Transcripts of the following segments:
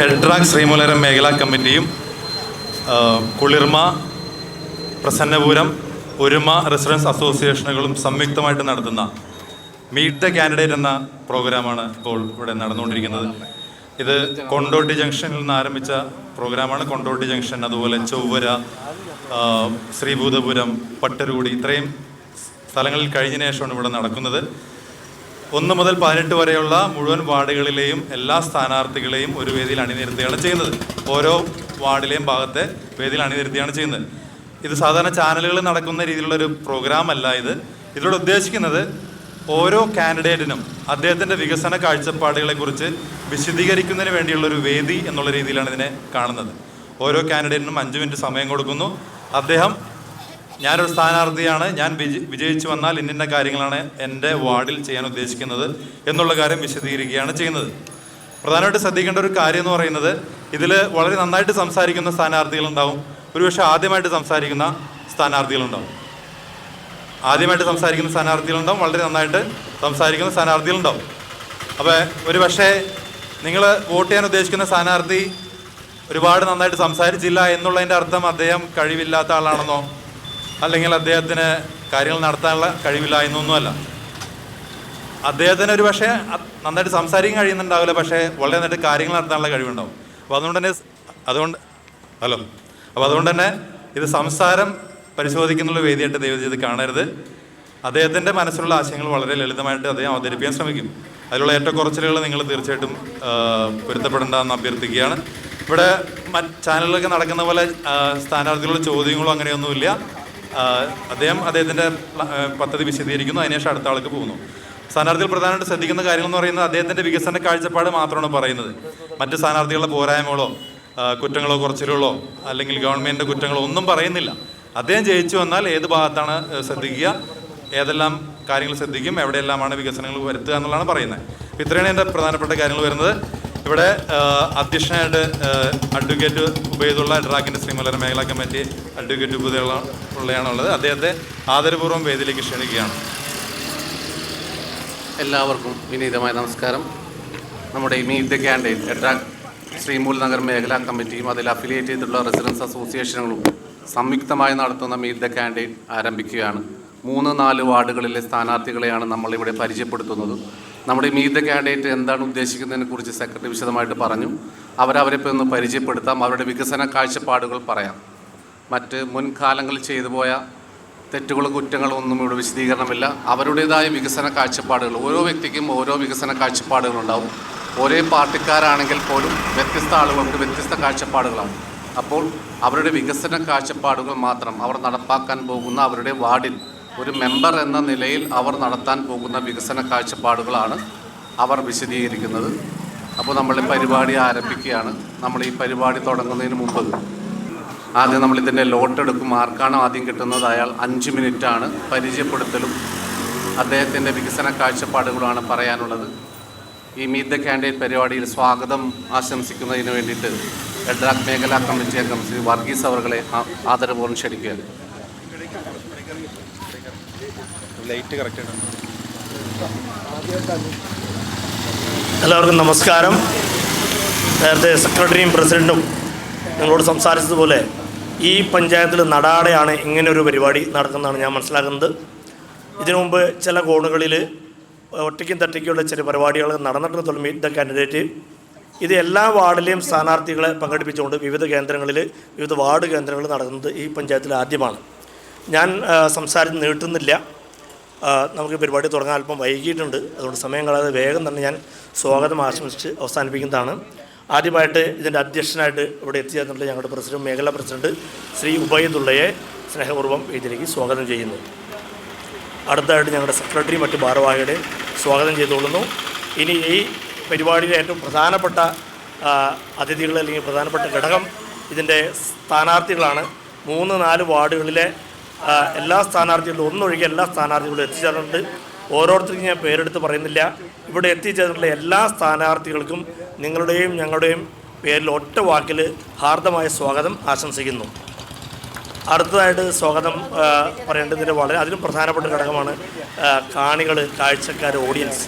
എഡ്രാഗ് ശ്രീമൂലരം മേഖലാ കമ്മിറ്റിയും കുളിർമ പ്രസന്നപുരം ഒരുമ റെസിഡൻസ് അസോസിയേഷനുകളും സംയുക്തമായിട്ട് നടത്തുന്ന മീറ്റ് ദ കാൻഡിഡേറ്റ് എന്ന പ്രോഗ്രാമാണ് ഇപ്പോൾ ഇവിടെ നടന്നുകൊണ്ടിരിക്കുന്നത്. ഇത് കൊണ്ടോട്ടി ജംഗ്ഷനിൽ നിന്ന് ആരംഭിച്ച പ്രോഗ്രാമാണ്. കൊണ്ടോട്ടി ജംഗ്ഷൻ അതുപോലെ ചൊവ്വര ശ്രീഭൂതപുരം പട്ടരൂടി ഇത്രയും സ്ഥലങ്ങളിൽ കഴിഞ്ഞ ശേഷമാണ് ഇവിടെ നടക്കുന്നത്. ഒന്ന് മുതൽ പതിനെട്ട് വരെയുള്ള മുഴുവൻ വാർഡുകളിലെയും എല്ലാ സ്ഥാനാർത്ഥികളെയും ഒരു വേദിയിൽ അണിനിരത്തുകയാണ് ചെയ്യുന്നത്. ഓരോ വാർഡിലെയും ഭാഗത്തെ വേദിയിൽ അണിനിരത്തുകയാണ് ചെയ്യുന്നത്. ഇത് സാധാരണ ചാനലുകളിൽ നടക്കുന്ന രീതിയിലുള്ള ഒരു പ്രോഗ്രാം അല്ല ഇത്. ഇതിലൂടെ ഉദ്ദേശിക്കുന്നത് ഓരോ കാൻഡിഡേറ്റിനും അദ്ദേഹത്തിന്റെ വികസന കാഴ്ചപ്പാടുകളെക്കുറിച്ച് വിശദീകരിക്കുന്നതിന് വേണ്ടിയുള്ളൊരു വേദി എന്നുള്ള രീതിയിലാണ് ഇതിനെ കാണുന്നത്. ഓരോ കാൻഡിഡേറ്റിനും അഞ്ച് മിനിറ്റ് സമയം കൊടുക്കുന്നു. അദ്ദേഹം ഞാനൊരു സ്ഥാനാർത്ഥിയാണ്. ഞാൻ വിജയിച്ചു വന്നാൽ ഇന്നിന്ന കാര്യങ്ങളാണ് എന്റെ വാർഡിൽ ചെയ്യാൻ ഉദ്ദേശിക്കുന്നത് എന്നുള്ള കാര്യം വിശദീകരിക്കുകയാണ് ചെയ്യുന്നത്. പ്രധാനമായിട്ട് ശ്രദ്ധിക്കേണ്ട ഒരു കാര്യം എന്ന് പറയുന്നത് ഇതിൽ വളരെ നന്നായിട്ട് സംസാരിക്കുന്ന സ്ഥാനാർത്ഥികളുണ്ടാവും. ഒരുപക്ഷെ ആദ്യമായിട്ട് സംസാരിക്കുന്ന സ്ഥാനാർത്ഥികളുണ്ടാവും. ആദ്യമായിട്ട് സംസാരിക്കുന്ന സ്ഥാനാർത്ഥികളുണ്ടാവും. വളരെ നന്നായിട്ട് സംസാരിക്കുന്ന സ്ഥാനാർത്ഥികളുണ്ടാവും. അപ്പോൾ ഒരു പക്ഷേ നിങ്ങൾ വോട്ട് ചെയ്യാൻ ഉദ്ദേശിക്കുന്ന സ്ഥാനാർത്ഥി ഒരുപാട് നന്നായിട്ട് സംസാരിച്ചില്ല എന്നുള്ളതിന്റെ അർത്ഥം അദ്ദേഹം കഴിവില്ലാത്ത ആളാണെന്നോ അല്ലെങ്കിൽ അദ്ദേഹത്തിന് കാര്യങ്ങൾ നടത്താനുള്ള കഴിവില്ല എന്നൊന്നുമല്ല. അദ്ദേഹത്തിന് ഒരു പക്ഷേ നന്നായിട്ട് സംസാരിക്കാൻ കഴിയുന്നുണ്ടാവില്ല പക്ഷേ വളരെ നന്നായിട്ട് കാര്യങ്ങൾ നടത്താനുള്ള കഴിവുണ്ടാവും. അപ്പോൾ അതുകൊണ്ട് തന്നെ അതുകൊണ്ട് ഹലോ. അപ്പോൾ അതുകൊണ്ട് തന്നെ ഇത് സംസാരം പരിശോധിക്കുന്നുള്ള വേദിയായിട്ട് ദൈവം ചെയ്ത് കാണരുത്. അദ്ദേഹത്തിന്റെ മനസ്സിലുള്ള ആശയങ്ങൾ വളരെ ലളിതമായിട്ട് അദ്ദേഹം അവതരിപ്പിക്കാൻ ശ്രമിക്കും. അതിലുള്ള ഏറ്റവും കുറച്ചിലുകൾ നിങ്ങൾ തീർച്ചയായിട്ടും പൊരുത്തപ്പെടേണ്ടതെന്ന് അഭ്യർത്ഥിക്കുകയാണ്. ഇവിടെ മറ്റ് ചാനലിലൊക്കെ നടക്കുന്ന പോലെ സ്ഥാനാർത്ഥികളുടെ ചോദ്യങ്ങളോ അങ്ങനെയൊന്നുമില്ല. അദ്ദേഹം അദ്ദേഹത്തിന്റെ പദ്ധതി വിശദീകരിക്കുന്നു. അതിനുശേഷം അടുത്ത ആൾക്ക് പോകുന്നു. സ്ഥാനാർത്ഥികൾ പ്രധാനമായിട്ട് ശ്രദ്ധിക്കുന്ന കാര്യങ്ങൾ എന്ന് പറയുന്നത് അദ്ദേഹത്തിന്റെ വികസന കാഴ്ചപ്പാട് മാത്രമാണ് പറയുന്നത്. മറ്റ് സ്ഥാനാർത്ഥികളുടെ പോരായ്മകളോ കുറ്റങ്ങളോ കുറച്ചിലുകളോ അല്ലെങ്കിൽ ഗവൺമെന്റിന്റെ കുറ്റങ്ങളോ ഒന്നും പറയുന്നില്ല. അദ്ദേഹം ജയിച്ചു വന്നാൽ ഏത് ഭാഗത്താണ് ശ്രദ്ധിക്കുക ഏതെല്ലാം കാര്യങ്ങൾ ശ്രദ്ധിക്കും എവിടെയെല്ലാമാണ് വികസനങ്ങൾ വരുത്തുക എന്നുള്ളതാണ് പറയുന്നത്. അപ്പോൾ ഇത്രയാണ് എന്റെ പ്രധാനപ്പെട്ട കാര്യങ്ങൾ വരുന്നത്. ഇവിടെ അധ്യക്ഷനായിട്ട് അഡ്വക്കേറ്റ് ഉബൈദുള്ള ഡ്രാഗിന്റെ ശ്രീമലര മേഖലാ കമ്മിറ്റി അഡ്വക്കേറ്റ് ഉബൈദുള്ള ഉള്ളയാണുള്ളത്. അദ്ദേഹത്തെ ആദരപൂർവം വേദിയിലേക്ക് ക്ഷണിക്കുകയാണ്. എല്ലാവർക്കും വിനീതമായ നമസ്കാരം. നമ്മുടെ meet the candidate EDRA Sreemool Nagar മേഖലാ കമ്മിറ്റിയും അതിൽ അഫിലിയേറ്റ് ചെയ്തിട്ടുള്ള റെസിഡൻസ് അസോസിയേഷനുകളും സംയുക്തമായി നടത്തുന്ന മീറ്റ് ദ ക്യാൻഡിഡേറ്റ് ആരംഭിക്കുകയാണ്. മൂന്ന് നാല് വാർഡുകളിലെ സ്ഥാനാർത്ഥികളെയാണ് നമ്മളിവിടെ പരിചയപ്പെടുത്തുന്നത്. നമ്മുടെ മീറ്റ് ദ ക്യാൻഡേറ്റ് എന്താണ് ഉദ്ദേശിക്കുന്നതിനെ കുറിച്ച് സെക്രട്ടറി വിശദമായിട്ട് പറഞ്ഞു. അവരവരെ ഒന്ന് പരിചയപ്പെടുത്താം. അവരുടെ വികസന കാഴ്ചപ്പാടുകൾ പറയാം. മറ്റ് മുൻകാലങ്ങളിൽ ചെയ്തു പോയ തെറ്റുകളും കുറ്റങ്ങളും ഒന്നും ഇവിടെ വിശദീകരണമില്ല. അവരുടേതായ വികസന കാഴ്ചപ്പാടുകൾ. ഓരോ വ്യക്തിക്കും ഓരോ വികസന കാഴ്ചപ്പാടുകളുണ്ടാവും ഒരേ പാർട്ടിക്കാരാണെങ്കിൽ പോലും വ്യത്യസ്ത ആളുകൾക്ക് വ്യത്യസ്ത കാഴ്ചപ്പാടുകളാണ്. അപ്പോൾ അവരുടെ വികസന കാഴ്ചപ്പാടുകൾ മാത്രം അവർ നടപ്പാക്കാൻ പോകുന്ന അവരുടെ വാർഡിൽ ഒരു മെമ്പർ എന്ന നിലയിൽ അവർ നടത്താൻ പോകുന്ന വികസന കാഴ്ചപ്പാടുകളാണ് അവർ വിശദീകരിക്കുന്നത്. അപ്പോൾ നമ്മൾ പരിപാടി ആരംഭിക്കുകയാണ്. നമ്മൾ ഈ പരിപാടി തുടങ്ങുന്നതിന് മുമ്പ് ആദ്യം നമ്മൾ ഇതിന്റെ ലോട്ട് എടുക്കും. ആർക്കാണ് ആദ്യം കിട്ടുന്നത് അയാൾ അഞ്ച് മിനിറ്റാണ് പരിചയപ്പെടുത്തലും. അദ്ദേഹത്തിന്റെ വികസന കാഴ്ചപ്പാടുകളുമാണ് പറയാനുള്ളത്. ഈ മീറ്റ് ദ കാൻഡിഡേറ്റ് പരിപാടിയിൽ സ്വാഗതം ആശംസിക്കുന്നതിന് വേണ്ടിയിട്ട് ലഡാക്ക് മേഖലാ കമ്മിറ്റി അംഗം ശ്രീ വർഗീസ് അവർകളെ ആദരപൂർവം ക്ഷണിക്കുകയാണ്. എല്ലാവർക്കും നമസ്കാരം. നേരത്തെ സെക്രട്ടറിയും പ്രസിഡന്റും നിങ്ങളോട് സംസാരിച്ചതുപോലെ ഈ പഞ്ചായത്തിൽ നടാടെയാണ് ഇങ്ങനൊരു പരിപാടി നടക്കുന്നതാണ് ഞാൻ മനസ്സിലാക്കുന്നത്. ഇതിനു മുമ്പ് ചില കോണുകളിൽ ഒറ്റയ്ക്കും തട്ടിക്കുള്ള ചില പരിപാടികൾ നടന്നിട്ടുണ്ട് തുടങ്ങി ദ കാൻഡിഡേറ്റ്. ഇത് എല്ലാ വാർഡിലെയും സ്ഥാനാർത്ഥികളെ പങ്കെടുപ്പിച്ചുകൊണ്ട് വിവിധ കേന്ദ്രങ്ങളിൽ വിവിധ വാർഡ് കേന്ദ്രങ്ങളിൽ നടക്കുന്നത് ഈ പഞ്ചായത്തിൽ ആദ്യമാണ്. ഞാൻ സംസാരം നീട്ടുന്നില്ല. നമുക്ക് പരിപാടി തുടങ്ങാൻ അല്പം വൈകിയിട്ടുണ്ട്. അതുകൊണ്ട് സമയം കളയാതെ വേഗം തന്നെ ഞാൻ സ്വാഗതം ആശംസിച്ച് അവസാനിപ്പിക്കുന്നതാണ്. ആദ്യമായിട്ട് ഇതിന്റെ അധ്യക്ഷനായിട്ട് ഇവിടെ എത്തിച്ചേർന്നിട്ടുള്ള ഞങ്ങളുടെ പ്രസിഡന്റ് മേഖലാ പ്രസിഡന്റ് ശ്രീ ഉബൈദുള്ളയെ സ്നേഹപൂർവം ഇതിലേക്ക് സ്വാഗതം ചെയ്യുന്നു. അടുത്തായിട്ട് ഞങ്ങളുടെ സെക്രട്ടറി മറ്റ് ഭാരവാഹികളെ സ്വാഗതം ചെയ്തുകൊള്ളുന്നു. ഇനി ഈ പരിപാടിയിലെ ഏറ്റവും പ്രധാനപ്പെട്ട അതിഥികൾ അല്ലെങ്കിൽ പ്രധാനപ്പെട്ട ഘടകം ഇതിന്റെ സ്ഥാനാർത്ഥികളാണ്. മൂന്ന് നാല് വാർഡുകളിലെ എല്ലാ സ്ഥാനാർത്ഥികളും ഒന്നൊഴികെ എല്ലാ സ്ഥാനാർത്ഥികളും എത്തിച്ചേർന്നിട്ടുണ്ട്. ഓരോരുത്തർക്കും ഞാൻ പേരെടുത്ത് പറയുന്നില്ല. ഇവിടെ എത്തിച്ചേർന്നിട്ടുള്ള എല്ലാ സ്ഥാനാർത്ഥികൾക്കും നിങ്ങളുടെയും ഞങ്ങളുടെയും പേരിൽ ഒറ്റ വാക്കിൽ ഹാർദമായ സ്വാഗതം ആശംസിക്കുന്നു. അടുത്തതായിട്ട് സ്വാഗതം പറയേണ്ടതിന്റെ വളരെ അതിലും പ്രധാനപ്പെട്ട ഘടകമാണ് കാണികൾ കാഴ്ചക്കാർ ഓഡിയൻസ്.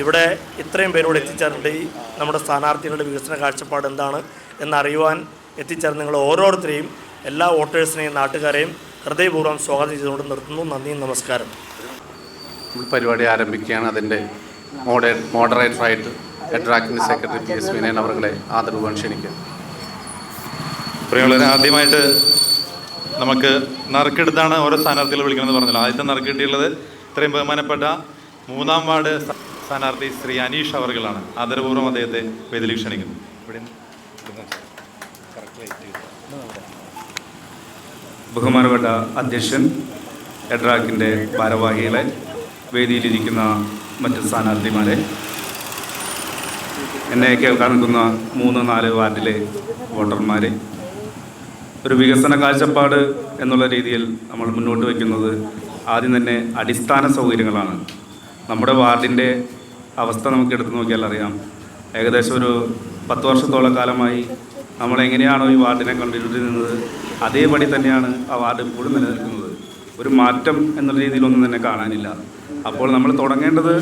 ഇവിടെ ഇത്രയും പേരോട് എത്തിച്ചേർന്നിട്ട് ഈ നമ്മുടെ സ്ഥാനാർത്ഥികളുടെ വികസന കാഴ്ചപ്പാട് എന്താണ് എന്നറിയുവാൻ എത്തിച്ചേർന്ന നിങ്ങൾ ഓരോരുത്തരെയും എല്ലാ വോട്ടേഴ്സിനെയും നാട്ടുകാരെയും ഹൃദയപൂർവം സ്വാഗതം ചെയ്തുകൊണ്ട് നിർത്തുന്നു. നന്ദി നമസ്കാരം. പരിപാടി ആരംഭിക്കുകയാണ്. അതിന്റെ മോഡേ മോഡറേറ്ററായിട്ട് എഡ്രാക്കിന്റെ സെക്രട്ടറി പി എസ് വിനയൻ അവരുടെ ആദരവ് ക്ഷണിക്കുക പ്രിയമുള്ളവരെ ആദ്യമായിട്ട് നമുക്ക് നറുക്കെടുത്താണ് ഓരോ സ്ഥാനാർത്ഥികൾ വിളിക്കണമെന്ന് പറഞ്ഞല്ലോ. ആദ്യത്തെ നറുക്കെട്ടിയുള്ളത് ഇത്രയും ബഹുമാനപ്പെട്ട മൂന്നാം വാർഡ് സ്ഥാ- സ്ഥാനാർത്ഥി ശ്രീ അനീഷ് അവർകളാണ്. ആദരപൂർവം അദ്ദേഹത്തെ വേദിയിൽ ക്ഷണിക്കുന്നു. ബഹുമാനപ്പെട്ട അധ്യക്ഷൻ എഡ്രാക്കിന്റെ ഭാരവാഹികളെ വേദിയിലിരിക്കുന്ന മറ്റ് സ്ഥാനാർത്ഥിമാരെ എന്നെ കേൾക്കാൻ നിൽക്കുന്ന മൂന്ന് നാല് വാർഡിലെ വോട്ടർമാരെ. ഒരു വികസന കാഴ്ചപ്പാട് എന്നുള്ള രീതിയിൽ നമ്മൾ മുന്നോട്ട് വയ്ക്കുന്നത് ആദ്യം തന്നെ അടിസ്ഥാന സൗകര്യങ്ങളാണ്. നമ്മുടെ വാർഡിന്റെ അവസ്ഥ നമുക്ക് എടുത്തു നോക്കിയാൽ അറിയാം. ഏകദേശം ഒരു പത്ത് വർഷത്തോളം കാലമായി നമ്മൾ എങ്ങനെയാണോ ഈ വാർഡിനെ കണ്ടിരുന്നത് അതേപടി തന്നെയാണ് ആ വാർഡ് ഇപ്പോഴും നിലനിൽക്കുന്നത്. ഒരു മാറ്റം എന്നുള്ള രീതിയിലൊന്നും തന്നെ കാണാനില്ല. അപ്പോൾ നമ്മൾ തുടങ്ങേണ്ടത്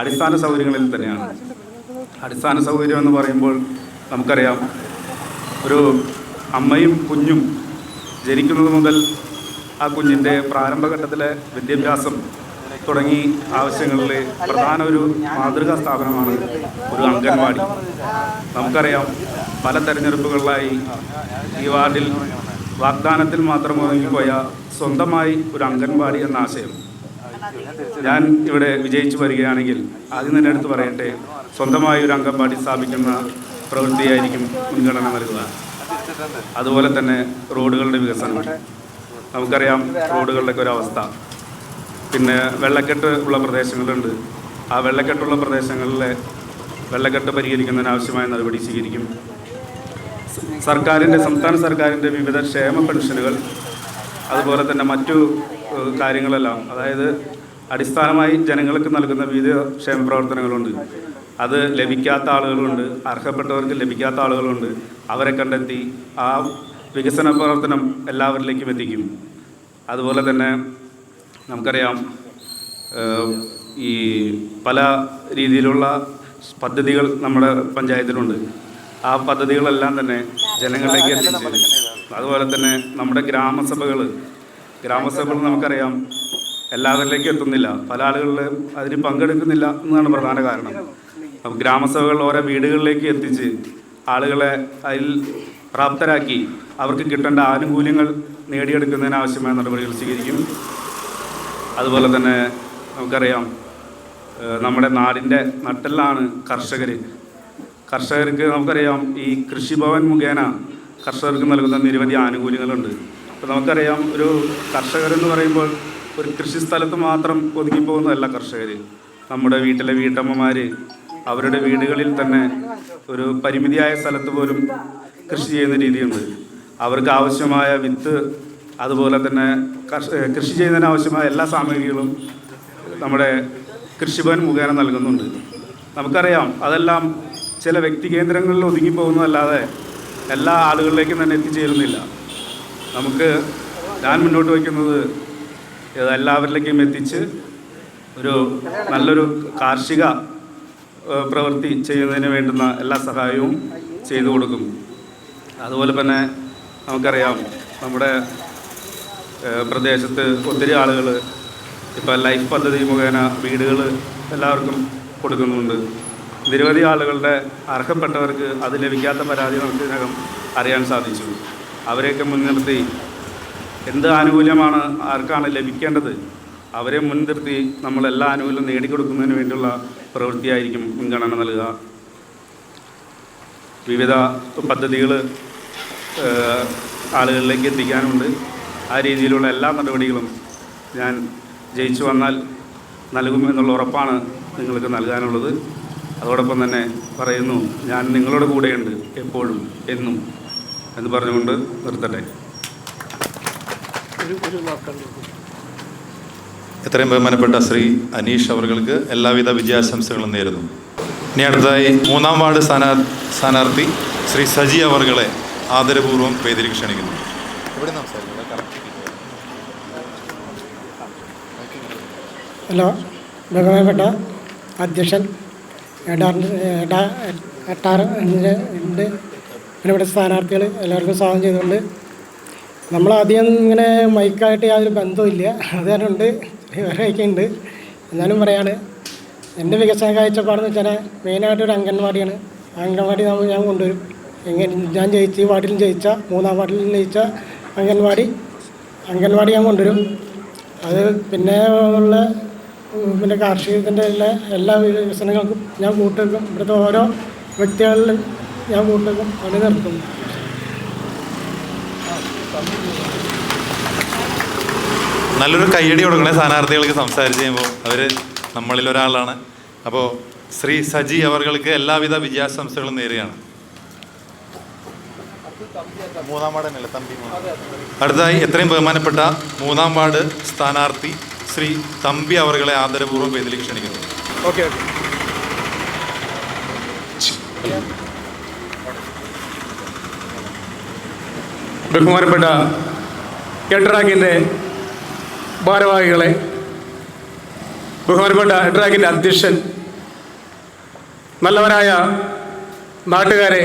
അടിസ്ഥാന സൗകര്യങ്ങളിൽ തന്നെയാണ്. അടിസ്ഥാന സൗകര്യം എന്ന് പറയുമ്പോൾ നമുക്കറിയാം ഒരു അമ്മയും കുഞ്ഞും ജനിക്കുന്നത് മുതൽ ആ കുഞ്ഞിന്റെ പ്രാരംഭഘട്ടത്തിലെ വിദ്യാഭ്യാസം തുടങ്ങി ആവശ്യങ്ങളിൽ പ്രധാന ഒരു മാതൃകാ സ്ഥാപനമാണ് ഒരു അംഗൻവാടി. നമുക്കറിയാം പല തെരഞ്ഞെടുപ്പുകളിലായി ഈ വാർഡിൽ വാഗ്ദാനത്തിൽ മാത്രം ഒതുങ്ങിപ്പോയ സ്വന്തമായി ഒരു അംഗൻവാടി എന്ന ആശയം ഞാൻ ഇവിടെ വിജയിച്ചു വരികയാണെങ്കിൽ ആദ്യം തന്നെ അടുത്ത് പറയട്ടെ സ്വന്തമായി ഒരു അംഗൻവാടി സ്ഥാപിക്കുന്ന പ്രവൃത്തിയായിരിക്കും മുൻഗണന നൽകുക. അതുപോലെ തന്നെ റോഡുകളുടെ വികസനം. നമുക്കറിയാം റോഡുകളുടെയൊക്കെ ഒരു അവസ്ഥ. പിന്നെ വെള്ളക്കെട്ട് ഉള്ള പ്രദേശങ്ങളുണ്ട്. ആ വെള്ളക്കെട്ടുള്ള പ്രദേശങ്ങളിലെ വെള്ളക്കെട്ട് പരിഹരിക്കുന്നതിന് ആവശ്യമായ നടപടി സ്വീകരിക്കും. സർക്കാരിന്റെ സംസ്ഥാന സർക്കാരിന്റെ വിവിധ ക്ഷേമ പെൻഷനുകൾ അതുപോലെ തന്നെ മറ്റു കാര്യങ്ങളെല്ലാം. അതായത് അടിസ്ഥാനമായി ജനങ്ങൾക്ക് നൽകുന്ന വിവിധ ക്ഷേമ പ്രവർത്തനങ്ങളുണ്ട്. അത് ലഭിക്കാത്ത ആളുകളുണ്ട് അർഹപ്പെട്ടവർക്ക് ലഭിക്കാത്ത ആളുകളുണ്ട്. അവരെ കണ്ടെത്തി ആ വികസന പ്രവർത്തനം എല്ലാവരിലേക്കും എത്തിക്കും. അതുപോലെ തന്നെ നമുക്കറിയാം ഈ പല രീതിയിലുള്ള പദ്ധതികൾ നമ്മുടെ പഞ്ചായത്തിലുണ്ട് ആ പദ്ധതികളെല്ലാം തന്നെ ജനങ്ങളിലേക്ക് എത്തിച്ച്. അതുപോലെ തന്നെ നമ്മുടെ ഗ്രാമസഭകൾ ഗ്രാമസഭകൾ നമുക്കറിയാം എല്ലാവരിലേക്കും എത്തുന്നില്ല. പല ആളുകളിലും അതിന് പങ്കെടുക്കുന്നില്ല എന്നതാണ് പ്രധാന കാരണം. അപ്പം ഗ്രാമസഭകൾ ഓരോ വീടുകളിലേക്ക് എത്തിച്ച് ആളുകളെ അതിൽ പ്രാപ്തരാക്കി അവർക്ക് കിട്ടേണ്ട ആനുകൂല്യങ്ങൾ നേടിയെടുക്കുന്നതിന് ആവശ്യമായ നടപടികൾ സ്വീകരിക്കും. അതുപോലെ തന്നെ നമുക്കറിയാം നമ്മുടെ നാടിന്റെ നട്ടെല്ലാണ് കർഷകർ. കർഷകർക്ക് നമുക്കറിയാം ഈ കൃഷിഭവൻ മുഖേന കർഷകർക്ക് നൽകുന്ന നിരവധി ആനുകൂല്യങ്ങളുണ്ട്. അപ്പോൾ നമുക്കറിയാം ഒരു കർഷകരെന്ന് പറയുമ്പോൾ ഒരു കൃഷി സ്ഥലത്ത് മാത്രം ഒതുങ്ങിപ്പോകുന്നതല്ല കർഷകർ നമ്മുടെ വീട്ടിലെ വീട്ടമ്മമാർ അവരുടെ വീടുകളിൽ തന്നെ ഒരു പരിമിതിയായ സ്ഥലത്ത് പോലും കൃഷി ചെയ്യുന്ന രീതിയുണ്ട്. അവർക്ക് ആവശ്യമായ വിത്ത് അതുപോലെ തന്നെ കൃഷി ചെയ്യുന്നതിന് ആവശ്യമായ എല്ലാ സാമഗ്രികളും നമ്മുടെ കൃഷിഭവൻ മുഖേന നൽകുന്നുണ്ട്. നമുക്കറിയാം അതെല്ലാം ചില വ്യക്തി കേന്ദ്രങ്ങളിൽ ഒതുങ്ങിപ്പോകുന്നതല്ലാതെ എല്ലാ ആളുകളിലേക്കും തന്നെ എത്തിച്ചേരുന്നില്ല. നമുക്ക് ഞാൻ മുന്നോട്ട് വയ്ക്കുന്നത് എല്ലാവരിലേക്കും എത്തിച്ച് ഒരു നല്ലൊരു കാർഷിക പ്രവൃത്തി ചെയ്യുന്നതിന് വേണ്ടുന്ന എല്ലാ സഹായവും ചെയ്തു കൊടുക്കും. അതുപോലെ തന്നെ നമുക്കറിയാം നമ്മുടെ പ്രദേശത്ത് ഒത്തിരി ആളുകൾ ഇപ്പോൾ ലൈഫ് പദ്ധതി മുഖേന വീടുകൾ എല്ലാവർക്കും കൊടുക്കുന്നുണ്ട്. നിരവധി ആളുകളുടെ അർഹപ്പെട്ടവർക്ക് അത് ലഭിക്കാത്ത പരാതി നമുക്ക് ഇതിനകം അറിയാൻ സാധിച്ചു. അവരെയൊക്കെ മുൻനിർത്തി. എന്ത് ആനുകൂല്യമാണ് ആർക്കാണ് ലഭിക്കേണ്ടത്? അവരെ മുൻനിർത്തി നമ്മൾ എല്ലാ ആനുകൂല്യം നേടിക്കൊടുക്കുന്നതിന് വേണ്ടിയുള്ള പ്രവൃത്തിയായിരിക്കും മുൻഗണന നൽകുക. വിവിധ പദ്ധതികൾ ആളുകളിലേക്ക് എത്തിക്കാനുണ്ട്. ആ രീതിയിലുള്ള എല്ലാ നടപടികളും ഞാൻ ജയിച്ചു വന്നാൽ നൽകും എന്നുള്ള ഉറപ്പാണ് നിങ്ങൾക്ക് നൽകാനുള്ളത്. അതോടൊപ്പം തന്നെ പറയുന്നു ഞാൻ നിങ്ങളുടെ കൂടെയുണ്ട് എപ്പോഴും എന്നും. എന്ന് പറഞ്ഞുകൊണ്ട് നിർത്തട്ടെ എത്രയും ബഹുമാനപ്പെട്ട ശ്രീ അനീഷ് അവർക്ക് എല്ലാവിധ വിജയാശംസകളും നേരുന്നു ഇനി അടുത്തതായി മൂന്നാം വാർഡ് സ്ഥാനാ സ്ഥാനാർത്ഥി ശ്രീ സജി അവർകളെ ആദരപൂർവം പേതിരി ക്ഷണിക്കുന്നു ഹലോ ബഹുമാനപ്പെട്ട അധ്യക്ഷൻ എടാറിന്റെ എടാ എട്ടാറ് എന്നിട്ട് ഉണ്ട് പിന്നെ ഇവിടെ സ്ഥാനാർത്ഥികൾ എല്ലാവർക്കും സ്വാഗതം ചെയ്തുകൊണ്ട് നമ്മളാദ്യം ഇങ്ങനെ മൈക്കായിട്ട് യാതൊരു ബന്ധമില്ല അത് ഉണ്ട് വേറെയൊക്കെ ഉണ്ട് എന്നാലും പറയാണ് എന്റെ വികസന കാഴ്ചപ്പാടെന്ന് വെച്ചാൽ മെയിനായിട്ട് ഒരു അംഗൻവാടിയാണ് അംഗൻവാടി നമ്മൾ ഞാൻ കൊണ്ടുവരും. എങ്ങനെ ഞാൻ ജയിച്ച ഈ വാർഡിലും ജയിച്ച മൂന്നാം വാർഡിലും ജയിച്ച അംഗൻവാടി അംഗൻവാടി ഞാൻ കൊണ്ടുവരും. അത് പിന്നെ ഉള്ള പിന്നെ കാർഷികത്തിന്റെ എല്ലാ എല്ലാ വികസനങ്ങൾക്കും ഞാൻ കൂട്ടുവെക്കും. ഇവിടുത്തെ ഓരോ വ്യക്തികളിലും ഞാൻ കൂട്ടുവെക്കും പണി നടത്തും നല്ലൊരു കയ്യടി കൊടുക്കണേ സ്ഥാനാർത്ഥികൾക്ക് സംസാരിച്ച് കഴിയുമ്പോൾ. അവർ നമ്മളിൽ ഒരാളാണ്. അപ്പോൾ ശ്രീ സജി അവർക്ക് എല്ലാവിധ വിജയാശംസകളും തമ്പി അടുത്തതായി എത്രയും ബഹുമാനപ്പെട്ട മൂന്നാം വാർഡ് സ്ഥാനാർത്ഥി ശ്രീ തമ്പി അവർകളെ ആദരപൂർവം വേദിയിലേക്ക് ക്ഷണിക്കുന്നു. ബഹുമാനപ്പെട്ട എട്രാക്കിന്റെ ഭാരവാഹികളെ ബഹുമാനപ്പെട്ട എട്രാക്കിന്റെ അധ്യക്ഷൻ നല്ലവരായ നാട്ടുകാരെ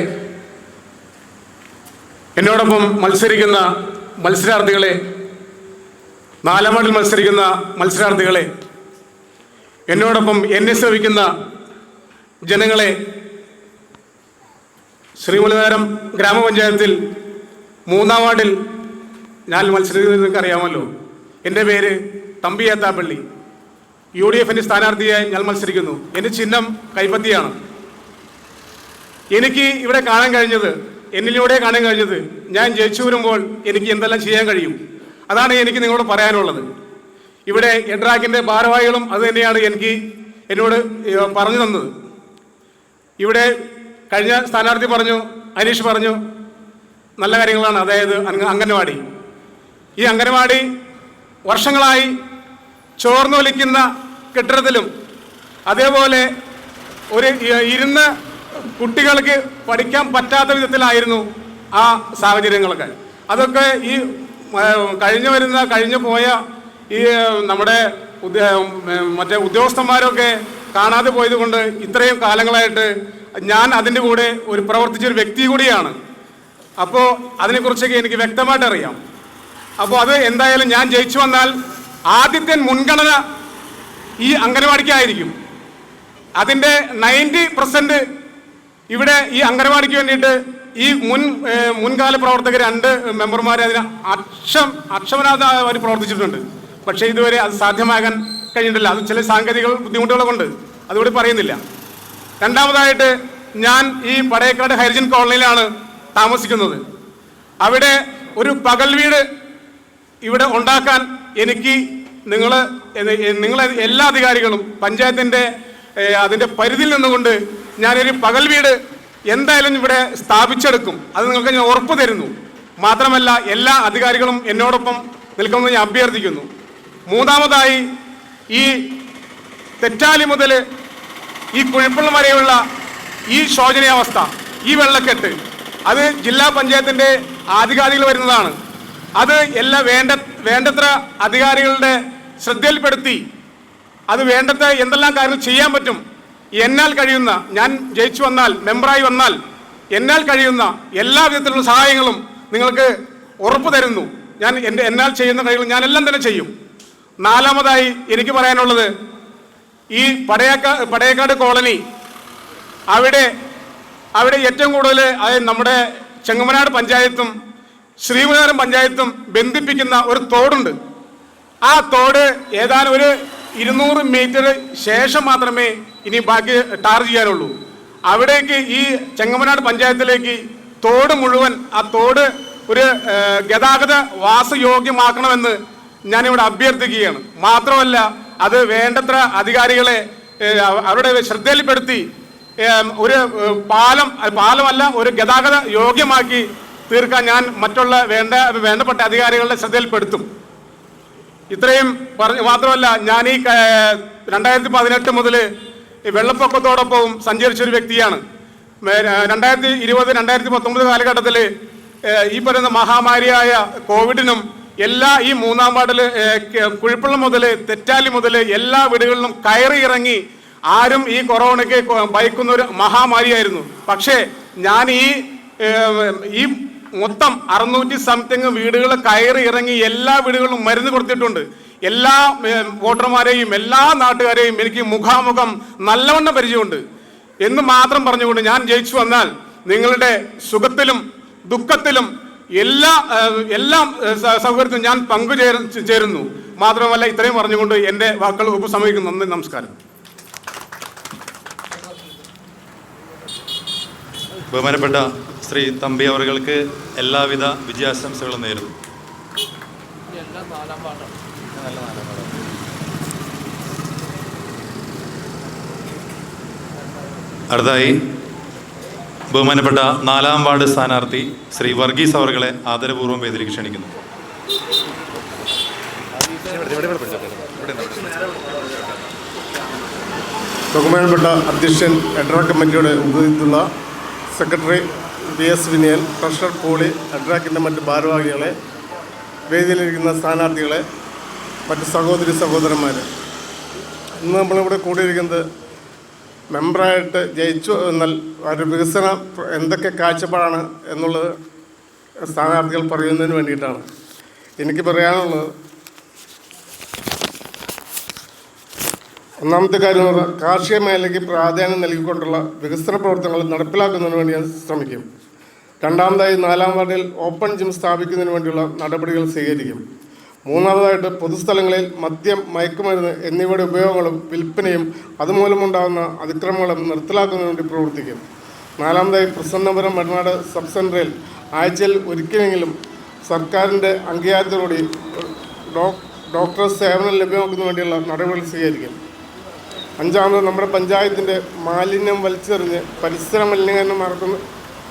എന്നോടൊപ്പം മത്സരിക്കുന്ന മത്സരാർത്ഥികളെ നാലാം മത്സരിക്കുന്ന മത്സരാർത്ഥികളെ എന്നോടൊപ്പം എന്നെ ശ്രമിക്കുന്ന ജനങ്ങളെ ശ്രീമുലനഗരം ഗ്രാമപഞ്ചായത്തിൽ മൂന്നാം വാർഡിൽ ഞാൻ മത്സരിക്കുന്നത് നിങ്ങൾക്ക് അറിയാമല്ലോ. എന്റെ പേര് തമ്പി ഏത്താപ്പള്ളി. യു ഡി എഫിന്റെ സ്ഥാനാർത്ഥിയായി ഞാൻ മത്സരിക്കുന്നു. എന്റെ ചിഹ്നം കൈപ്പത്തിയാണ്. എനിക്ക് ഇവിടെ കാണാൻ കഴിഞ്ഞത് എന്നിലൂടെ കാണാൻ കഴിഞ്ഞത് ഞാൻ ജയിച്ചു വരുമ്പോൾ എനിക്ക് എന്തെല്ലാം ചെയ്യാൻ കഴിയും. അതാണ് എനിക്ക് നിങ്ങളോട് പറയാനുള്ളത്. ഇവിടെ എഡ്രാക്കിന്റെ ഭാരവാഹികളും അത് തന്നെയാണ് എനിക്ക് എന്നോട് പറഞ്ഞു തന്നത്. ഇവിടെ കഴിഞ്ഞ സ്ഥാനാർത്ഥി പറഞ്ഞു അനീഷ് പറഞ്ഞു നല്ല കാര്യങ്ങളാണ്. അതായത് അംഗൻവാടി. ഈ അംഗനവാടി വർഷങ്ങളായി ചോർന്നൊലിക്കുന്ന കെട്ടിടത്തിലും അതേപോലെ ഒരു ഇരുന്ന് കുട്ടികൾക്ക് പഠിക്കാൻ പറ്റാത്ത വിധത്തിലായിരുന്നു ആ സാഹചര്യങ്ങളൊക്കെ. അതൊക്കെ ഈ കഴിഞ്ഞു വരുന്ന കഴിഞ്ഞു പോയ ഈ നമ്മുടെ മറ്റേ ഉദ്യോഗസ്ഥന്മാരൊക്കെ കാണാതെ പോയതുകൊണ്ട് ഇത്രയും കാലങ്ങളായിട്ട് ഞാൻ അതിന്റെ കൂടെ ഒരു പ്രവർത്തിച്ചൊരു വ്യക്തി കൂടിയാണ്. അപ്പോൾ അതിനെക്കുറിച്ചൊക്കെ എനിക്ക് വ്യക്തമായിട്ട് അറിയാം അപ്പോൾ അത് എന്തായാലും ഞാൻ ജയിച്ചു വന്നാൽ ആദ്യത്തെ മുൻഗണന ഈ അംഗനവാടിക്കായിരിക്കും. അതിന്റെ നയന്റി പെർസെന്റ് ഇവിടെ ഈ അംഗനവാടിക്ക് വേണ്ടിയിട്ട് ഈ മുൻ മുൻകാല പ്രവർത്തകർ രണ്ട് മെമ്പർമാർ അതിന് അക്ഷം അക്ഷമനാഥ അവർ പ്രവർത്തിച്ചിട്ടുണ്ട്. പക്ഷേ ഇതുവരെ അത് സാധ്യമാകാൻ കഴിഞ്ഞിട്ടില്ല. അത് ചില സാങ്കേതിക ബുദ്ധിമുട്ടുകൾ കൊണ്ട് അതുകൂടി പറയുന്നില്ല. രണ്ടാമതായിട്ട് ഞാൻ ഈ പടയക്കാട് ഹരിജൻ കോളനിയിലാണ് താമസിക്കുന്നത്. അവിടെ ഒരു പകൽ വീട് ഇവിടെ ഉണ്ടാക്കാൻ എനിക്ക് നിങ്ങൾ നിങ്ങൾ എല്ലാ അധികാരികളും പഞ്ചായത്തിന്റെ അതിന്റെ പരിധിയിൽ നിന്നുകൊണ്ട് ഞാനൊരു പകൽ വീട് എന്തായാലും ഇവിടെ സ്ഥാപിച്ചെടുക്കും. അത് നിങ്ങൾക്ക് ഞാൻ ഉറപ്പ് തരുന്നു. മാത്രമല്ല എല്ലാ അധികാരികളും എന്നോടൊപ്പം നിൽക്കുമെന്ന് ഞാൻ അഭ്യർത്ഥിക്കുന്നു. മൂന്നാമതായി ഈ തെറ്റാലി മുതൽ ഈ കുഴിപ്പള്ളം വരെയുള്ള ഈ ശോചനീയാവസ്ഥ ഈ വെള്ളക്കെട്ട് അത് ജില്ലാ പഞ്ചായത്തിന്റെ ആധികാരികൾ വരുന്നതാണ്. അത് എല്ലാ വേണ്ട വേണ്ടത്ര അധികാരികളുടെ ശ്രദ്ധയിൽപ്പെടുത്തി അത് വേണ്ടത്ര എന്തെല്ലാം കാര്യങ്ങൾ ചെയ്യാൻ പറ്റും. എന്നാൽ കഴിയുന്ന ഞാൻ ജയിച്ചു വന്നാൽ മെമ്പറായി വന്നാൽ എന്നാൽ കഴിയുന്ന എല്ലാ വിധത്തിലുള്ള സഹായങ്ങളും നിങ്ങൾക്ക് ഉറപ്പ് തരുന്നു. ഞാൻ എന്റെ എന്നാൽ ചെയ്യുന്ന കാര്യങ്ങൾ ഞാൻ എല്ലാം തന്നെ ചെയ്യും. നാലാമതായി എനിക്ക് പറയാനുള്ളത് ഈ പടയക്കാ പടയക്കാട് കോളനി അവിടെ അവിടെ ഏറ്റവും കൂടുതൽ അതായത് നമ്മുടെ ചെങ്ങമനാട് പഞ്ചായത്തും ശ്രീമുഖാരം പഞ്ചായത്തും ബന്ധിപ്പിക്കുന്ന ഒരു തോടുണ്ട്. ആ തോട് ഏതാനും ഒരു ഇരുന്നൂറ് മീറ്റർ ശേഷം മാത്രമേ ഇനി ബാക്കി ടാർ ചെയ്യാനുള്ളൂ. അവിടേക്ക് ഈ ചെങ്ങമനാട് പഞ്ചായത്തിലേക്ക് തോട് മുഴുവൻ ആ തോട് ഒരു ഗതാഗത വാസയോഗ്യമാക്കണമെന്ന് ഞാനിവിടെ അഭ്യർത്ഥിക്കുകയാണ്. മാത്രമല്ല അത് വേണ്ടത്ര അധികാരികളെ അവരുടെ ശ്രദ്ധയിൽപ്പെടുത്തി ഒരു പാലം പാലമല്ല ഒരു ഗതാഗത യോഗ്യമാക്കി തീർക്കാൻ ഞാൻ മറ്റുള്ള വേണ്ട വേണ്ടപ്പെട്ട അധികാരികളുടെ ശ്രദ്ധയിൽപ്പെടുത്തും. ഇത്രയും പറഞ്ഞു മാത്രമല്ല ഞാൻ ഈ രണ്ടായിരത്തി പതിനെട്ട് മുതൽ വെള്ളപ്പൊക്കത്തോടൊപ്പം സഞ്ചരിച്ചൊരു വ്യക്തിയാണ്. രണ്ടായിരത്തി ഇരുപത് രണ്ടായിരത്തി പത്തൊമ്പത് കാലഘട്ടത്തിൽ ഈ പറയുന്ന മഹാമാരിയായ കോവിഡിനും എല്ലാ ഈ മൂന്നാം വാർഡിൽ കുഴിപ്പള്ളം മുതൽ തെറ്റാലി മുതൽ എല്ലാ വീടുകളിലും കയറി ഇറങ്ങി ആരും ഈ കൊറോണയ്ക്ക് ഭയക്കുന്ന ഒരു മഹാമാരിയായിരുന്നു. പക്ഷേ ഞാൻ ഈ ഈ മൊത്തം അറുന്നൂറ്റി സംതിങ് വീടുകൾ കയറി ഇറങ്ങി എല്ലാ വീടുകളിലും മരുന്ന് കൊടുത്തിട്ടുണ്ട്. എല്ലാ വോട്ടർമാരെയും എല്ലാ നാട്ടുകാരെയും എനിക്ക് മുഖാമുഖം നല്ലവണ്ണം പരിചയമുണ്ട്. എന്ന് മാത്രം പറഞ്ഞുകൊണ്ട് ഞാൻ ജയിച്ചു വന്നാൽ നിങ്ങളുടെ സുഖത്തിലും ദുഃഖത്തിലും എല്ലാ എല്ലാ എല്ലാം സൗകര്യത്തിലും ഞാൻ പങ്കുചേരുന്നു മാത്രമല്ല ഇത്രയും പറഞ്ഞുകൊണ്ട് എന്റെ വാക്കുകൾ ഉപസമയിക്കുന്നു നന്ദി നമസ്കാരം. ബഹുമാനപ്പെട്ട ശ്രീ തമ്പി അവർക്ക് എല്ലാവിധ വിജയാശംസകളും നേരുന്നു. അടുത്തായി ബഹുമാനപ്പെട്ട നാലാം വാർഡ് സ്ഥാനാർത്ഥി ശ്രീ വർഗീസ് അവർകളെ ആദരപൂർവം വേദിയിലേക്ക് ക്ഷണിക്കുന്നു. ബഹുമാനപ്പെട്ട അധ്യക്ഷൻ എഡ്ര കമ്മിറ്റിയുടെ ഉദ്ദേശിച്ചുള്ള secretary P S Vinayan treasurer Poly അഡ്രാക്കിന്റെ മറ്റ് ഭാരവാഹികളെ വേദിയിലിരിക്കുന്ന സ്ഥാനാർത്ഥികളെ മറ്റ് സഹോദരി സഹോദരന്മാർ ഇന്ന് നമ്മളിവിടെ കൂടിയിരിക്കുന്നത് മെമ്പറായിട്ട് ജയിച്ചു എന്നാൽ ഒരു വികസന എന്തൊക്കെ കാഴ്ചപ്പാടാണ് എന്നുള്ളത് സ്ഥാനാർത്ഥികൾ പറയുന്നതിന് വേണ്ടിയിട്ടാണ്. എനിക്ക് പറയാനുള്ളത് ഒന്നാമത്തെ കാര്യം കാർഷിക മേഖലയ്ക്ക് പ്രാധാന്യം നൽകിക്കൊണ്ടുള്ള വികസന പ്രവർത്തനങ്ങൾ നടപ്പിലാക്കുന്നതിന് വേണ്ടി ഞാൻ ശ്രമിക്കും. രണ്ടാമതായി നാലാം വാർഡിൽ ഓപ്പൺ ജിം സ്ഥാപിക്കുന്നതിന് വേണ്ടിയുള്ള നടപടികൾ സ്വീകരിക്കും. മൂന്നാമതായിട്ട് പൊതുസ്ഥലങ്ങളിൽ മദ്യം മയക്കുമരുന്ന് എന്നിവയുടെ ഉപയോഗങ്ങളും വിൽപ്പനയും അതുമൂലമുണ്ടാകുന്ന അതിക്രമങ്ങളും നിർത്തലാക്കുന്നതിന് വേണ്ടി പ്രവർത്തിക്കും. നാലാമതായി പ്രസന്നപുരം വടനാട് സബ് സെന്ററിൽ ആഴ്ചയിൽ ഒരിക്കലെങ്കിലും സർക്കാരിന്റെ അംഗീകാരത്തോടുകൂടി ഡോക്ടർ സേവനം ലഭ്യമാക്കുന്നതിന് വേണ്ടിയുള്ള നടപടികൾ സ്വീകരിക്കും. അഞ്ചാമത് നമ്മുടെ പഞ്ചായത്തിന്റെ മാലിന്യം വലിച്ചെറിഞ്ഞ് പരിസര മലിനീകരണം നടക്കുന്ന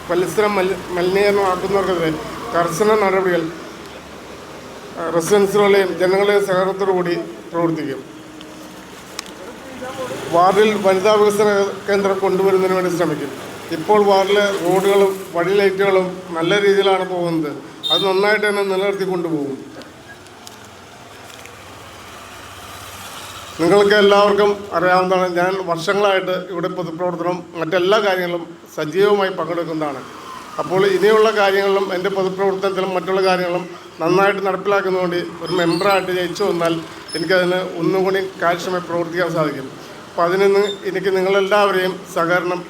പരിസര മലി മലിനീകരണമാക്കുന്നവർക്കെതിരെ കർശന നടപടികൾ റെസിഡൻസുകളെയും ജനങ്ങളെയും സഹകരണത്തോടുകൂടി പ്രവർത്തിക്കും. വാർഡിൽ വനിതാ വികസന കേന്ദ്രം കൊണ്ടുവരുന്നതിന് വേണ്ടി ശ്രമിക്കും. ഇപ്പോൾ വാർഡിലെ റോഡുകളും വഴി ലൈറ്റുകളും നല്ല രീതിയിലാണ് പോകുന്നത്. അത് നന്നായിട്ട് തന്നെ നിലനിർത്തി കൊണ്ടുപോകും. നിങ്ങൾക്ക് എല്ലാവർക്കും അറിയാവുന്നതാണ് ഞാൻ വർഷങ്ങളായിട്ട് ഇവിടെ പൊതുപ്രവർത്തനം മറ്റെല്ലാ കാര്യങ്ങളും സജീവമായി പങ്കെടുക്കുന്നതാണ്. അപ്പോൾ ഇനിയുള്ള കാര്യങ്ങളിലും എന്റെ പൊതുപ്രവർത്തനത്തിലും മറ്റുള്ള കാര്യങ്ങളും നന്നായിട്ട് നടപ്പിലാക്കുന്നതുകൊണ്ട് കൊണ്ട് ഒരു മെമ്പറായിട്ട് ജയിച്ചു വന്നാൽ എനിക്കതിന് ഒന്നും കൂടി കാര്യക്ഷമമായി പ്രവർത്തിക്കാൻ സാധിക്കും. അപ്പോൾ അതിൽ നിന്ന് എനിക്ക് നിങ്ങളെല്ലാവരെയും സഹകരണം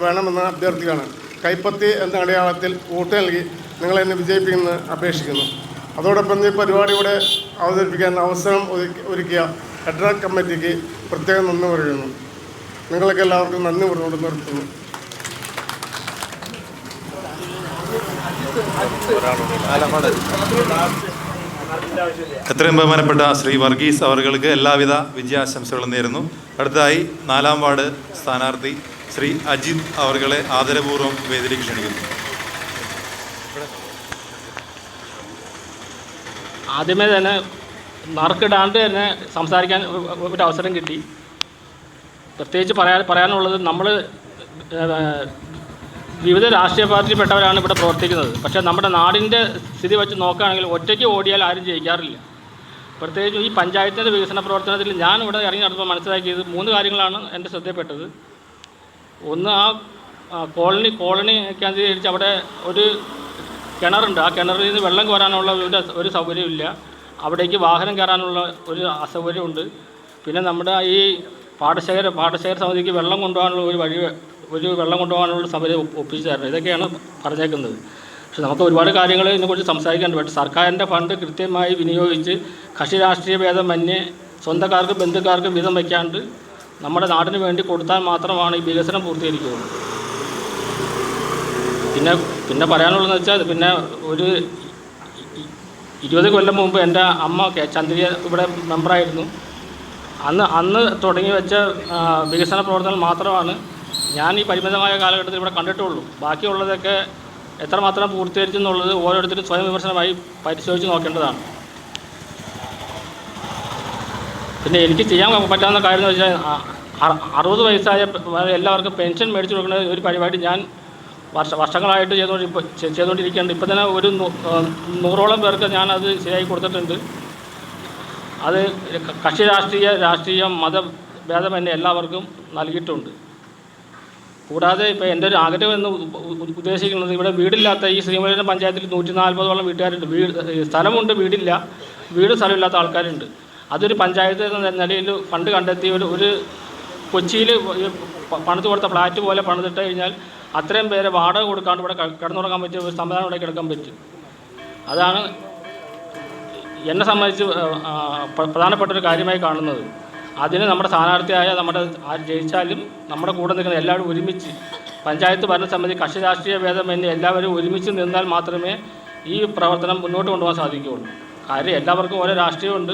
വേണമെന്ന് അഭ്യർത്ഥിക്കുകയാണ്. കൈപ്പത്തി എന്ന അടയാളത്തിൽ വോട്ട് നൽകി നിങ്ങളെന്നെ വിജയിപ്പിക്കുമെന്ന് അപേക്ഷിക്കുന്നു. അതോടൊപ്പം ഈ പരിപാടി ഇവിടെ അവതരിപ്പിക്കാൻ അവസരം ഒരുക്കി- ഒരുക്കിയ ഹെഡ്രാക് കമ്മിറ്റിക്ക് പ്രത്യേകം നന്ദി പറയുന്നു. നിങ്ങൾക്ക് എല്ലാവർക്കും നന്ദി പറഞ്ഞുകൊണ്ട് നിർത്തുന്നു. എത്രയും ബഹുമാനപ്പെട്ട ശ്രീ വർഗീസ് അവർക്ക് എല്ലാവിധ വിജയാശംസകളും നേരുന്നു. അടുത്തതായി നാലാം വാർഡ് സ്ഥാനാർത്ഥി ശ്രീ അജിത് അവർകളെ ആദരപൂർവം വേദിയിലേക്ക് ക്ഷണിക്കുന്നു. ആദ്യമേ തന്നെ നറുക്കിടാണ്ട് തന്നെ സംസാരിക്കാൻ ഒരു അവസരം കിട്ടി. പ്രത്യേകിച്ച് പറയാൻ പറയാനുള്ളത് നമ്മൾ വിവിധ രാഷ്ട്രീയ പാർട്ടിയിൽപ്പെട്ടവരാണ് ഇവിടെ പ്രവർത്തിക്കുന്നത്. പക്ഷേ നമ്മുടെ നാടിന്റെ സ്ഥിതി വെച്ച് നോക്കുകയാണെങ്കിൽ ഒറ്റയ്ക്ക് ഓടിയാൽ ആരും ജയിക്കാറില്ല. പ്രത്യേകിച്ച് ഈ പഞ്ചായത്തിന്റെ വികസന പ്രവർത്തനത്തിൽ ഞാൻ ഇവിടെ ഇറങ്ങി നടന്നപ്പോൾ മനസ്സിലാക്കിയത് മൂന്ന് കാര്യങ്ങളാണ് എന്റെ ശ്രദ്ധയിൽപ്പെട്ടത്. ഒന്ന് ആ ആ, കോളനി കോളനി കേന്ദ്രീകരിച്ച് അവിടെ ഒരു കിണറുണ്ട്. ആ കിണറിൽ നിന്ന് വെള്ളം കോരാനുള്ള ഒരു ഒരു സൗകര്യമില്ല. അവിടേക്ക് വാഹനം കയറാനുള്ള ഒരു അസൗകര്യമുണ്ട്. പിന്നെ നമ്മുടെ ഈ പാടശേഖര പാടശേഖര സമിതിക്ക് വെള്ളം കൊണ്ടുപോകാനുള്ള ഒരു വഴി ഒരു വെള്ളം കൊണ്ടുപോകാനുള്ള സമിതി ഒപ്പ് ഒപ്പിച്ചു തരണം ഇതൊക്കെയാണ് പറഞ്ഞേക്കുന്നത്. പക്ഷെ നമുക്ക് ഒരുപാട് കാര്യങ്ങൾ ഇതിനെക്കുറിച്ച് സംസാരിക്കാനുണ്ട്. പക്ഷേ സർക്കാരിന്റെ ഫണ്ട് കൃത്യമായി വിനിയോഗിച്ച് കക്ഷി രാഷ്ട്രീയ ഭേദം മന്യേ സ്വന്തക്കാർക്കും ബന്ധുക്കാർക്കും വിധം വയ്ക്കാണ്ട് നമ്മുടെ നാടിന് വേണ്ടി കൊടുത്താൽ മാത്രമാണ് ഈ വികസനം പൂർത്തീകരിക്കുകയുള്ളൂ. പിന്നെ പിന്നെ പറയാനുള്ളതെന്ന് വെച്ചാൽ പിന്നെ ഒരു ഇരുപത് കൊല്ലം മുമ്പ് എന്റെ അമ്മ കെ ചന്ദ്രിയ ഇവിടെ മെമ്പറായിരുന്നു അന്ന് അന്ന് തുടങ്ങി വെച്ച വികസന പ്രവർത്തനം മാത്രമാണ് ഞാൻ ഈ പരിമിതമായ കാലഘട്ടത്തിൽ ഇവിടെ കണ്ടിട്ടുള്ളൂ. ബാക്കിയുള്ളതൊക്കെ എത്രമാത്രം പൂർത്തീകരിച്ചു എന്നുള്ളത് ഓരോരുത്തരും സ്വയം വിമർശനമായി പരിശോധിച്ച് നോക്കേണ്ടതാണ്. പിന്നെ എനിക്ക് ചെയ്യാൻ പറ്റാവുന്ന കാര്യം എന്ന് വെച്ചാൽ അറുപത് വയസ്സായ എല്ലാവർക്കും പെൻഷൻ മേടിച്ചു കൊടുക്കുന്ന ഒരു പരിപാടി ഞാൻ വർഷ വർഷങ്ങളായിട്ട് ചെയ്തുകൊണ്ട് ഇപ്പോൾ ചെയ്തുകൊണ്ടിരിക്കുകയാണ് ഇപ്പം തന്നെ ഒരു നൂറോളം പേർക്ക് ഞാനത് ശരിയായി കൊടുത്തിട്ടുണ്ട്. അത് കക്ഷി രാഷ്ട്രീയ രാഷ്ട്രീയം മത ഭേദമന്യേ എല്ലാവർക്കും നൽകിയിട്ടുണ്ട്. കൂടാതെ ഇപ്പോൾ എന്റെ ഒരു ആഗ്രഹം എന്ന് ഉദ്ദേശിക്കുന്നത് ഇവിടെ വീടില്ലാത്ത ഈ ശ്രീമലയുടെ പഞ്ചായത്തിൽ നൂറ്റി നാൽപ്പതോളം വീട്ടുകാരുണ്ട്. വീട് സ്ഥലമുണ്ട് വീടില്ല. വീട് സ്ഥലമില്ലാത്ത ആൾക്കാരുണ്ട്. അതൊരു പഞ്ചായത്ത് എന്ന നിലയിൽ ഫണ്ട് കണ്ടെത്തി ഒരു ഒരു കൊച്ചിയിൽ പണിത് കൊടുത്ത ഫ്ലാറ്റ് പോലെ പണിതിട്ട് കഴിഞ്ഞാൽ അത്രയും പേരെ വാടക കൊടുക്കാണ്ട് ഇവിടെ കിടന്നുറങ്ങാൻ പറ്റിയ ഒരു സംവിധാനം ഇവിടെ കിടക്കാൻ പറ്റും. അതാണ് എന്നെ സംബന്ധിച്ച് പ്രധാനപ്പെട്ട ഒരു കാര്യമായി കാണുന്നത്. അതിന് നമ്മുടെ സ്ഥാനാർത്ഥിയായ നമ്മുടെ ആര് ജയിച്ചാലും നമ്മുടെ കൂടെ നിൽക്കുന്ന എല്ലാവരും ഒരുമിച്ച് പഞ്ചായത്ത് ഭരണസമിതി കക്ഷി രാഷ്ട്രീയ ഭേദമന്യേ എല്ലാവരും ഒരുമിച്ച് നിന്നാൽ മാത്രമേ ഈ പ്രവർത്തനം മുന്നോട്ട് കൊണ്ടുപോകാൻ സാധിക്കുകയുള്ളൂ. കാര്യം എല്ലാവർക്കും ഓരോ രാഷ്ട്രീയമുണ്ട്.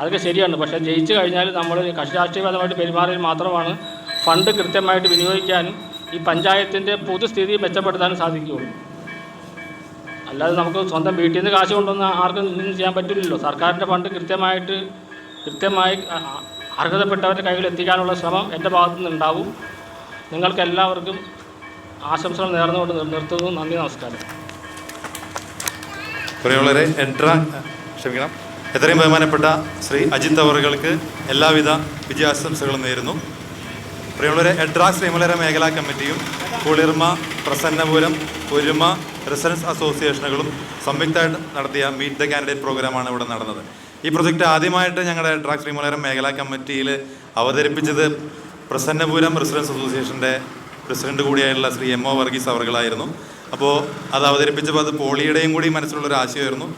അതൊക്കെ ശരിയാണ്. പക്ഷേ ജയിച്ചു കഴിഞ്ഞാൽ നമ്മൾ കക്ഷി രാഷ്ട്രീയപരമായിട്ട് പെരുമാറിയാൽ മാത്രമാണ് ഫണ്ട് കൃത്യമായിട്ട് വിനിയോഗിക്കാനും ഈ പഞ്ചായത്തിന്റെ പൊതുസ്ഥിതി മെച്ചപ്പെടുത്താൻ സാധിക്കുകയുള്ളൂ അല്ലാതെ നമുക്ക് സ്വന്തം വീട്ടിൽ നിന്ന് കാശ് കൊണ്ടുവന്ന് ആർക്കും ചെയ്യാൻ പറ്റില്ലല്ലോ. സർക്കാരിന്റെ ഫണ്ട് കൃത്യമായിട്ട് കൃത്യമായി അർഹതപ്പെട്ടവരുടെ കയ്യിൽ എത്തിക്കാനുള്ള ശ്രമം എന്റെ ഭാഗത്തു നിന്നുണ്ടാവും. നിങ്ങൾക്ക് എല്ലാവർക്കും ആശംസകൾ നേർന്നുകൊണ്ട് നിർ- നിർത്തുന്നു. നന്ദി നമസ്കാരം. പ്രിയമുള്ളവരെ എൻട്ര ക്ഷമിക്കണം. എത്രയും ബഹുമാനപ്പെട്ട ശ്രീ അജിത് അവറുകൾക്ക് എല്ലാവിധ വിജയാശംസകളും നേരുന്നു. പ്രിയമുള്ളവരെ എഡ്ര ശ്രീമലര മേഖലാ കമ്മിറ്റിയും കുളിർമ പ്രസന്നപുരം ഒരുമ റെസിഡൻസ് അസോസിയേഷനുകളും സംയുക്തമായിട്ട് നടത്തിയ മീറ്റ് ദ കാൻഡിഡേറ്റ് പ്രോഗ്രാമാണ് ഇവിടെ നടന്നത്. ഈ പ്രൊജക്റ്റ് ആദ്യമായിട്ട് ഞങ്ങളുടെ ഡ്രാഗ് ശ്രീമലരം മേഖലാ കമ്മിറ്റിയിൽ അവതരിപ്പിച്ചത് പ്രസന്നപുരം റെസിഡൻസ് അസോസിയേഷന്റെ പ്രസിഡന്റ് കൂടിയായിട്ടുള്ള ശ്രീ എം ഒ വർഗീസ് അവർകളായിരുന്നു അപ്പോൾ അത് അവതരിപ്പിച്ചപ്പോൾ അത് പോളിയുടെയും കൂടി മനസ്സിലുള്ളൊരു ആശയമായിരുന്നു.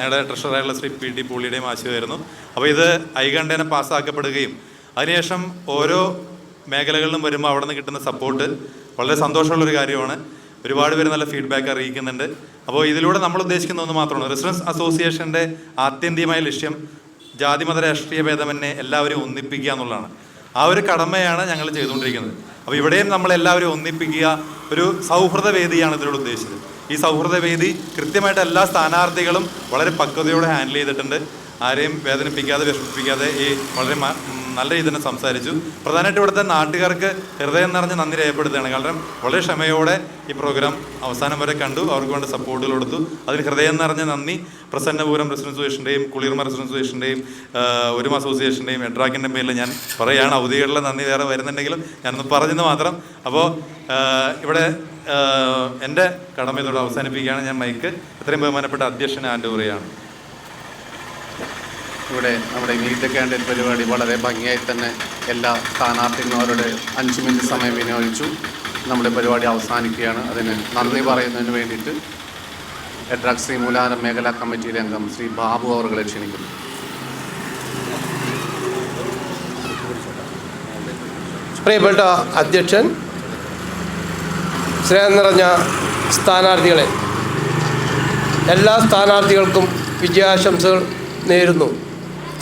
ഞങ്ങളുടെ ട്രഷറായിട്ടുള്ള ശ്രീ പി ടി പോളിയുടെയും ആശയമായിരുന്നു. അപ്പോൾ ഇത് ഐകണ്ഠേന പാസ്സാക്കപ്പെടുകയും അതിനുശേഷം ഓരോ മേഖലകളിലും വരുമ്പോൾ അവിടെ നിന്ന് കിട്ടുന്ന സപ്പോർട്ട് വളരെ സന്തോഷമുള്ളൊരു കാര്യമാണ്. ഒരുപാട് പേര് നല്ല ഫീഡ്ബാക്ക് അറിയിക്കുന്നുണ്ട്. അപ്പോൾ ഇതിലൂടെ നമ്മൾ ഉദ്ദേശിക്കുന്ന ഒന്ന് മാത്രമാണ്. റെസിഡൻസ് അസോസിയേഷന്റെ ആത്യന്തികമായ ലക്ഷ്യം ജാതിമത രാഷ്ട്രീയ ഭേദമെന്നെ എല്ലാവരും ഒന്നിപ്പിക്കുക എന്നുള്ളതാണ്. ആ ഒരു കടമയാണ് ഞങ്ങൾ ചെയ്തുകൊണ്ടിരിക്കുന്നത്. അപ്പോൾ ഇവിടെയും നമ്മൾ എല്ലാവരും ഒന്നിപ്പിക്കുക ഒരു സൗഹൃദ വേദിയാണ് ഇതിലൂടെ ഉദ്ദേശിച്ചത്. ഈ സൗഹൃദ വേദി കൃത്യമായിട്ട് എല്ലാ സ്ഥാനാർത്ഥികളും വളരെ പക്വതയോടെ ഹാൻഡിൽ ചെയ്തിട്ടുണ്ട്. ആരെയും വേദനിപ്പിക്കാതെ വിഷമിപ്പിക്കാതെ ഈ വളരെ നല്ല രീതിയിൽ തന്നെ സംസാരിച്ചു. പ്രധാനമായിട്ട് ഇവിടുത്തെ നാട്ടുകാർക്ക് ഹൃദയം നിറഞ്ഞ് നന്ദി രേഖപ്പെടുത്തുകയാണ്. കാരണം വളരെ ക്ഷമയോടെ ഈ പ്രോഗ്രാം അവസാനം വരെ കണ്ടു. അവർക്ക് വേണ്ട സപ്പോർട്ടുകൾ കൊടുത്തു. അതിന് ഹൃദയം നിറഞ്ഞ നന്ദി. പ്രസന്നപൂരം റെസിഡൻസ് അസോസിയേഷന്റെയും കുളിർമ റെസിഡൻസ് അസോസിയേഷന്റെയും ഒരുമ അസോസിയേഷന്റെയും എഡ്രാക്കിന്റെ പേരിൽ ഞാൻ പറയുകയാണ്. ഔദ്യോഗികളുടെ നന്ദി വേറെ വരുന്നുണ്ടെങ്കിലും ഞാനൊന്ന് പറഞ്ഞെന്ന് മാത്രം. അപ്പോൾ ഇവിടെ എന്റെ കടമ ഇതോടെ അവസാനിപ്പിക്കുകയാണ്. ഞാൻ മൈക്ക് എത്രയും ബഹുമാനപ്പെട്ട അധ്യക്ഷൻ ആൻഡ് പറയുകയാണ് ഇവിടെ നമ്മുടെ മീറ്റ് കാൻഡിഡേറ്റ് പരിപാടി വളരെ ഭംഗിയായി തന്നെ എല്ലാ സ്ഥാനാർത്ഥികളും അഞ്ച് മിനിറ്റ് സമയം വിനിയോഗിച്ചു. നമ്മുടെ പരിപാടി അവസാനിക്കുകയാണ്. അതിന് നന്ദി പറയുന്നതിന് വേണ്ടിയിട്ട് എഡ്രാക് ശ്രീമൂലാനം മേഖലാ കമ്മിറ്റിയിലെ അംഗം ശ്രീ ബാബു അവറുകളെ ക്ഷണിക്കുന്നു. പ്രിയപ്പെട്ട അധ്യക്ഷൻ സ്നേഹം നിറഞ്ഞ സ്ഥാനാർത്ഥികളെ എല്ലാ സ്ഥാനാർത്ഥികൾക്കും വിജയാശംസകൾ നേരുന്നു.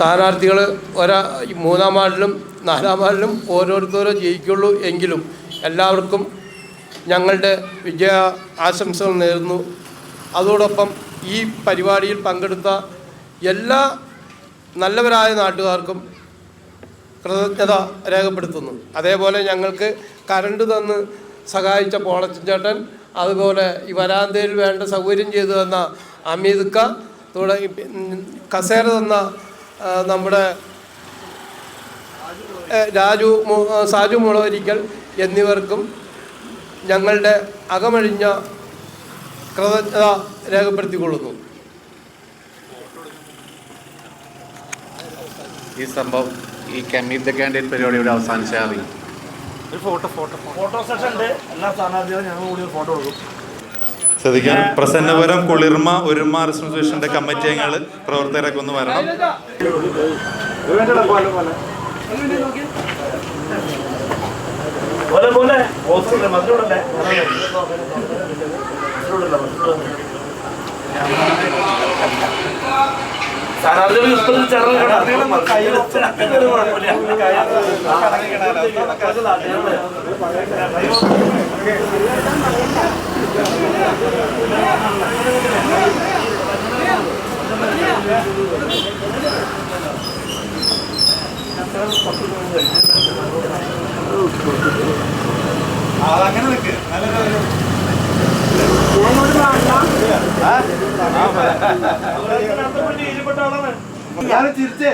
സ്ഥാനാർത്ഥികൾ ഒരാ മൂന്നാം വാർഡിലും നാലാം വാർഡിലും ഓരോരുത്തരും ജയിക്കുള്ളൂ എങ്കിലും എല്ലാവർക്കും ഞങ്ങളുടെ വിജയ ആശംസകൾ നേരുന്നു. അതോടൊപ്പം ഈ പരിപാടിയിൽ പങ്കെടുത്ത എല്ലാ നല്ലവരായ നാട്ടുകാർക്കും കൃതജ്ഞത രേഖപ്പെടുത്തുന്നു. അതേപോലെ ഞങ്ങൾക്ക് കറണ്ട് തന്ന് സഹായിച്ച പോളച്ചൻ ചേട്ടൻ അതുപോലെ ഈ വരാന്തയിൽ വേണ്ട സൗകര്യം ചെയ്തു തന്ന അമീദ്ക്ക തുടങ്ങി കസേര തന്ന നമ്മുടെ രാജു മു- സാജു മുളവരിക്കൽ എന്നിവർക്കും ഞങ്ങളുടെ അകമഴിഞ്ഞ കൃതജ്ഞത രേഖപ്പെടുത്തിക്കൊള്ളുന്നു. ഈ സംഭവം ഈ മീറ്റ് ദ കാൻഡിഡേറ്റ് പരിപാടി ഇവിടെ ഒരു ഫോട്ടോ ഫോട്ടോ സെഷൻ ഉണ്ട്. എല്ലാ സ്ഥാനാർത്ഥികളും ഞങ്ങൾ കൂടി ഒരു ഫോട്ടോ കൊടുക്കും. ശ്രദ്ധിക്കണം പ്രസന്നപുരം കുളിർമ ഒരുമ അസോസിയേഷന്റെ കമ്മിറ്റി അംഗങ്ങൾ പ്രവർത്തകരൊക്കെ ഒന്ന് വരണം. സ്ഥാനാർത്ഥികൾ അതങ്ങനെ നിൽക്ക് നല്ല ഞാൻ തിരിച്ചേ തിരിച്ചേ